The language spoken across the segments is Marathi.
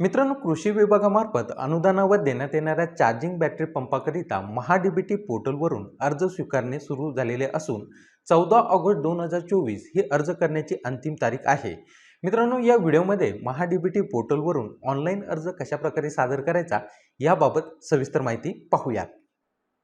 मित्रांनो कृषी विभागामार्फत अनुदानावर देण्यात येणाऱ्या चार्जिंग बॅटरी पंपाकरिता महाडीबीटी पोर्टलवरून अर्ज स्वीकारणे सुरू झालेले असून चौदा ऑगस्ट दोन हजार चोवीस ही अर्ज करण्याची अंतिम तारीख आहे. मित्रांनो या व्हिडिओमध्ये महाडीबीटी पोर्टलवरून ऑनलाईन अर्ज कशाप्रकारे सादर करायचा याबाबत सविस्तर माहिती पाहूयात.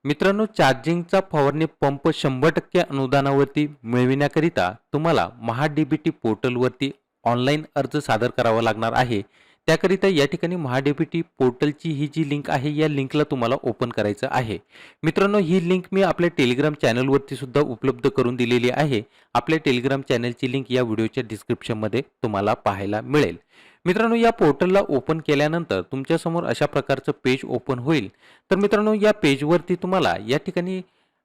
मित्रांनो चार्जिंगचा फवारणी पंप शंभर टक्के अनुदानावरती मिळविण्याकरिता तुम्हाला महाडीबीटी पोर्टलवरती ऑनलाईन अर्ज सादर करावा लागणार आहे. त्याकरिता या ठिकाणी महाडीबीटी पोर्टलची ही जी लिंक आहे या लिंकला तुम्हाला ओपन करायचं आहे. मित्रांनो ही लिंक मी आपल्या टेलिग्राम चॅनलवरती सुद्धा उपलब्ध करून दिलेली आहे. आपल्या टेलिग्राम चॅनलची लिंक या व्हिडिओच्या डिस्क्रिप्शनमध्ये तुम्हाला पाहायला मिळेल. मित्रांनो या पोर्टलला ओपन केल्यानंतर तुमच्यासमोर अशा प्रकारचं पेज ओपन होईल. तर मित्रांनो या पेजवरती तुम्हाला या ठिकाणी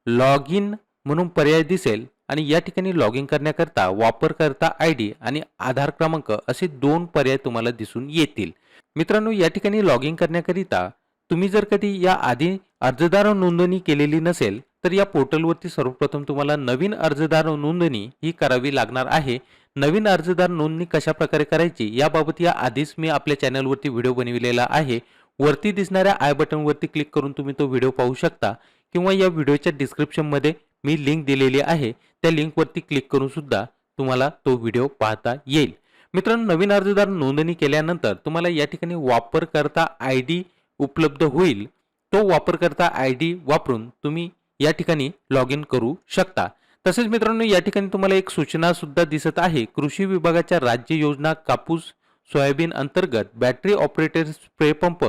लॉग इन म्हणून पर्याय दिसेल. आणि या ठिकाणी लॉग इन करण्याकरता वापरकर्ता आय डी आणि आधार क्रमांक असे दोन पर्याय तुम्हाला दिसून येतील. मित्रांनो या ठिकाणी लॉग इन करण्याकरिता तुम्ही जर कधी या आधी अर्जदार नोंदणी केलेली नसेल तर या पोर्टलवरती सर्वप्रथम तुम्हाला नवीन अर्जदार नोंदणी ही करावी लागणार आहे. नवीन अर्जदार नोंदणी कशा प्रकारे करायची याबाबत या आधीच मी आपल्या चॅनलवरती व्हिडिओ बनविलेला आहे. वरती दिसणाऱ्या आय बटनवरती क्लिक करून तुम्ही तो व्हिडिओ पाहू शकता किंवा या व्हिडिओच्या डिस्क्रिप्शनमध्ये मी लिंक दिलेली आहे. त्या लिंकवरती क्लिक करून सुद्धा तुम्हाला तो व्हिडिओ पाहता येईल. मित्रांनो नवीन अर्जदार नोंदणी केल्यानंतर तुम्हाला या ठिकाणी वापरकर्ता आय डी उपलब्ध होईल. तो वापरकर्ता आय डी वापरून तुम्ही या ठिकाणी लॉग इन करू शकता. तसेच मित्रांनो या ठिकाणी तुम्हाला एक सूचना सुद्धा दिसत आहे. कृषी विभागाच्या राज्य योजना कापूस सोयाबीन अंतर्गत बॅटरी ऑपरेटेड स्प्रे पंप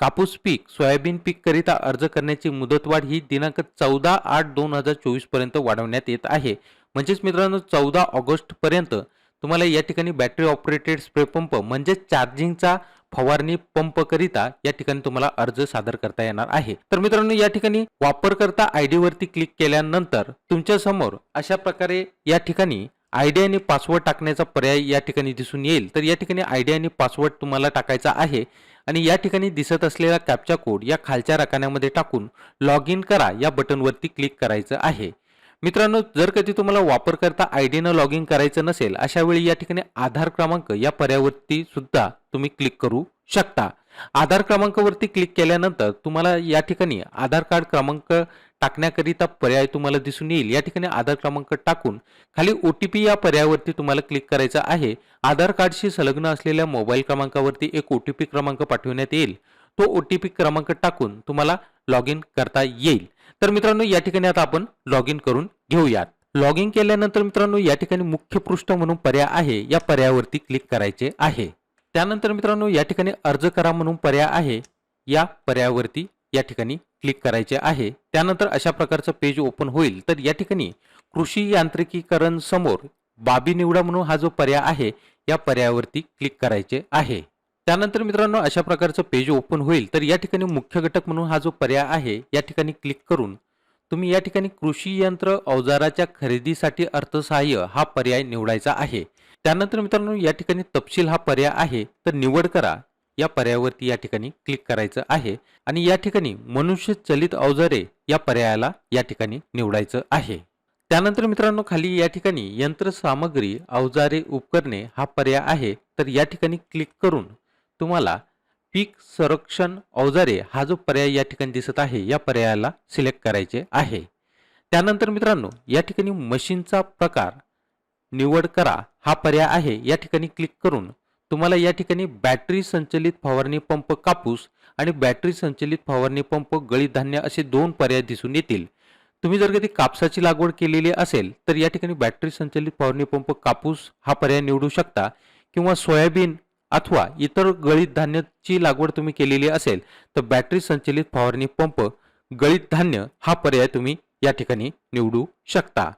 कापूस पीक सोयाबीन पीक करिता अर्ज करण्याची मुदतवाढ ही दिनांक चौदा आठ दोन हजार चोवीसपर्यंत वाढवण्यात येत आहे. म्हणजेच मित्रांनो चौदा ऑगस्ट पर्यंत तुम्हाला या ठिकाणी बॅटरी ऑपरेटेड स्प्रे पंप म्हणजेच चार्जिंगचा फवारणी पंप करिता या ठिकाणी तुम्हाला अर्ज सादर करता येणार आहे. तर मित्रांनो या ठिकाणी वापरकर्ता आय डी वरती क्लिक केल्यानंतर तुमच्यासमोर अशा प्रकारे या ठिकाणी आयडी आणि पासवर्ड टाकण्याचा पर्याय या ठिकाणी दिसून येईल. तर या ठिकाणी आयडी आणि पासवर्ड तुम्हाला टाकायचा आहे आणि या ठिकाणी दिसत असलेला कॅप्चा कोड या खालच्या रकान्यामध्ये टाकून लॉग इन करा या बटनवरती क्लिक करायचं आहे. मित्रांनो जर कधी तुम्हाला वापरकर्ता आय डीनं लॉग इन करायचं नसेल अशा वेळी या ठिकाणी आधार क्रमांक या पर्यायावरती सुद्धा तुम्ही क्लिक करू शकता. आधार क्रमांकावरती क्लिक केल्यानंतर तुम्हाला या ठिकाणी आधार कार्ड क्रमांक टाकण्याकरिता पर्याय तुम्हाला दिसून येईल. या ठिकाणी आधार क्रमांक टाकून खाली ओ टी पी या पर्यायावरती तुम्हाला क्लिक करायचं आहे. आधार कार्डशी संलग्न असलेल्या मोबाईल क्रमांकावरती एक ओ टी पी क्रमांक पाठवण्यात येईल. तो ओ टी पी क्रमांक टाकून तुम्हाला लॉग इन करता येईल. तर मित्रांनो या ठिकाणी आता आपण लॉग इन करून घेऊयात. लॉग इन केल्यानंतर मित्रांनो या ठिकाणी मुख्य पृष्ठ म्हणून पर्याय आहे या पर्यायावरती क्लिक करायचे आहे. त्यानंतर मित्रांनो या ठिकाणी अर्ज करा म्हणून पर्याय आहे. या पर्यायावरती या ठिकाणी क्लिक करायचे आहे. त्यानंतर अशा प्रकारचं पेज ओपन होईल. तर या ठिकाणी कृषी यांत्रिकीकरण समोर बाबी निवडा म्हणून हा जो पर्याय आहे या पर्यायावरती क्लिक करायचे आहे. त्यानंतर मित्रांनो अशा प्रकारचं पेज ओपन होईल. तर या ठिकाणी मुख्य घटक म्हणून हा जो पर्याय आहे या ठिकाणी क्लिक करून तुम्ही या ठिकाणी कृषी यंत्र अवजाराच्या खरेदीसाठी अर्थसहाय्य हा पर्याय निवडायचा आहे. त्यानंतर मित्रांनो या ठिकाणी तपशील हा पर्याय आहे. तर निवड करा. या पर्यायावरती या ठिकाणी क्लिक करायचं आहे आणि या ठिकाणी मनुष्य चलित अवजारे या पर्यायाला या ठिकाणी निवडायचं आहे. त्यानंतर मित्रांनो खाली या ठिकाणी यंत्रसामग्री अवजारे उपकरणे हा पर्याय आहे. तर या ठिकाणी क्लिक करून तुम्हाला पीक संरक्षण अवजारे हा जो पर्याय या ठिकाणी दिसत आहे या पर्यायाला सिलेक्ट करायचे आहे. त्यानंतर मित्रांनो या ठिकाणी मशीनचा प्रकार निवड करा. हा पर्याय आहे. या ठिकाणी क्लिक करून तुम्हाला या ठिकाणी बॅटरी संचलित फवारणी पंप कापूस आणि बॅटरी संचलित फवारणी पंप गळीत धान्य असे दोन पर्याय दिसून येतील. तुम्ही जर कधी कापसाची लागवड केलेली असेल तर या ठिकाणी बॅटरी संचलित फवारणी पंप कापूस हा पर्याय निवडू शकता किंवा सोयाबीन अथवा इतर गळीत धान्याची लागवड तुम्ही केलेली असेल तर बॅटरी संचलित फवारणी पंप गळीत धान्य हा पर्याय तुम्ही या ठिकाणी निवडू शकता.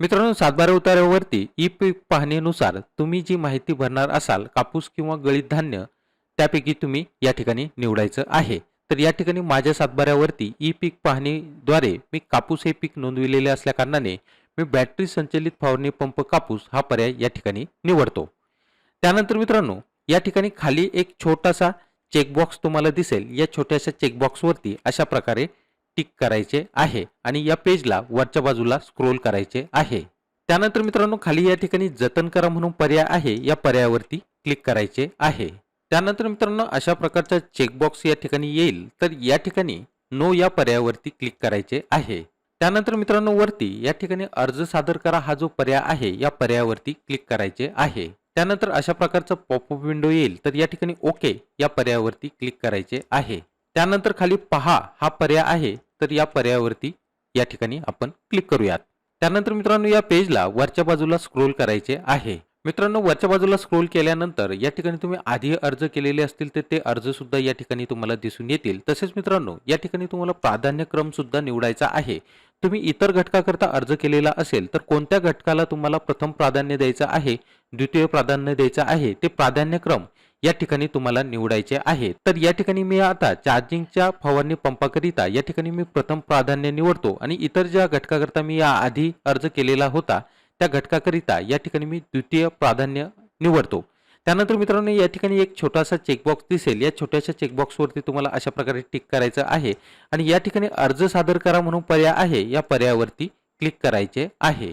मित्रांनो सातबारा उतार्यावरती ई पीक पाहणीनुसार तुम्ही जी माहिती भरणार असाल कापूस किंवा गळीत धान्य त्यापैकी तुम्ही या ठिकाणी निवडायचं आहे. तर या ठिकाणी माझ्या सातबाऱ्यावरती ई पीक पाहणीद्वारे मी कापूस हे पीक नोंदविलेले असल्याकारणाने मी बॅटरी संचलित फवारणी पंप कापूस हा पर्याय या ठिकाणी निवडतो. त्यानंतर मित्रांनो या ठिकाणी खाली एक छोटासा चेकबॉक्स तुम्हाला दिसेल. या छोट्याशा चेकबॉक्सवरती अशा प्रकारे टिक करायचे आहे आणि या पेजला वरच्या बाजूला स्क्रोल करायचे आहे. त्यानंतर मित्रांनो खाली या ठिकाणी जतन करा म्हणून पर्याय आहे या पर्यायावरती क्लिक करायचे आहे. त्यानंतर मित्रांनो अशा प्रकारचा चेकबॉक्स या ठिकाणी येईल तर या ठिकाणी नो या पर्यायावरती क्लिक करायचे आहे. त्यानंतर मित्रांनो वरती या ठिकाणी अर्ज सादर करा हा जो पर्याय आहे या पर्यायावरती क्लिक करायचे आहे. त्यानंतर अशा प्रकारचा पॉपअप विंडो येईल तर या ठिकाणी ओके या पर्यायावरती क्लिक करायचे आहे. त्यानंतर खाली पहा हा पर्याय आहे तर या पर्यायावरती या ठिकाणी आपण क्लिक करूयात. त्यानंतर मित्रांनो या पेजला वरच्या बाजूला स्क्रोल करायचे आहे. मित्रांनो वरच्या बाजूला स्क्रोल केल्यानंतर या ठिकाणी तुम्ही आधी अर्ज केलेले असतील तर ते अर्ज सुद्धा या ठिकाणी तुम्हाला दिसून येतील. तसेच मित्रांनो या ठिकाणी तुम्हाला प्राधान्यक्रम सुद्धा निवडायचा आहे. तुम्ही इतर घटकाकरता अर्ज केलेला असेल तर कोणत्या घटकाला तुम्हाला प्रथम प्राधान्य द्यायचं आहे द्वितीय प्राधान्य द्यायचं आहे ते प्राधान्यक्रम या ठिकाणी तुम्हाला निवडायचे आहे. तर या ठिकाणी मी आता चार्जिंगच्या फवारणी पंपाकरिता या ठिकाणी मी प्रथम प्राधान्य निवडतो आणि इतर ज्या घटकाकरता मी या आधी अर्ज केलेला होता त्या घटकाकरिता या ठिकाणी मी द्वितीय प्राधान्य निवडतो. त्यानंतर मित्रांनो या ठिकाणी एक छोटासा चेकबॉक्स दिसेल. या छोट्याशा चेकबॉक्सवरती तुम्हाला अशा प्रकारे टिक करायचं आहे आणि या ठिकाणी अर्ज सादर करा म्हणून पर्याय आहे. या पर्यायावरती क्लिक करायचे आहे.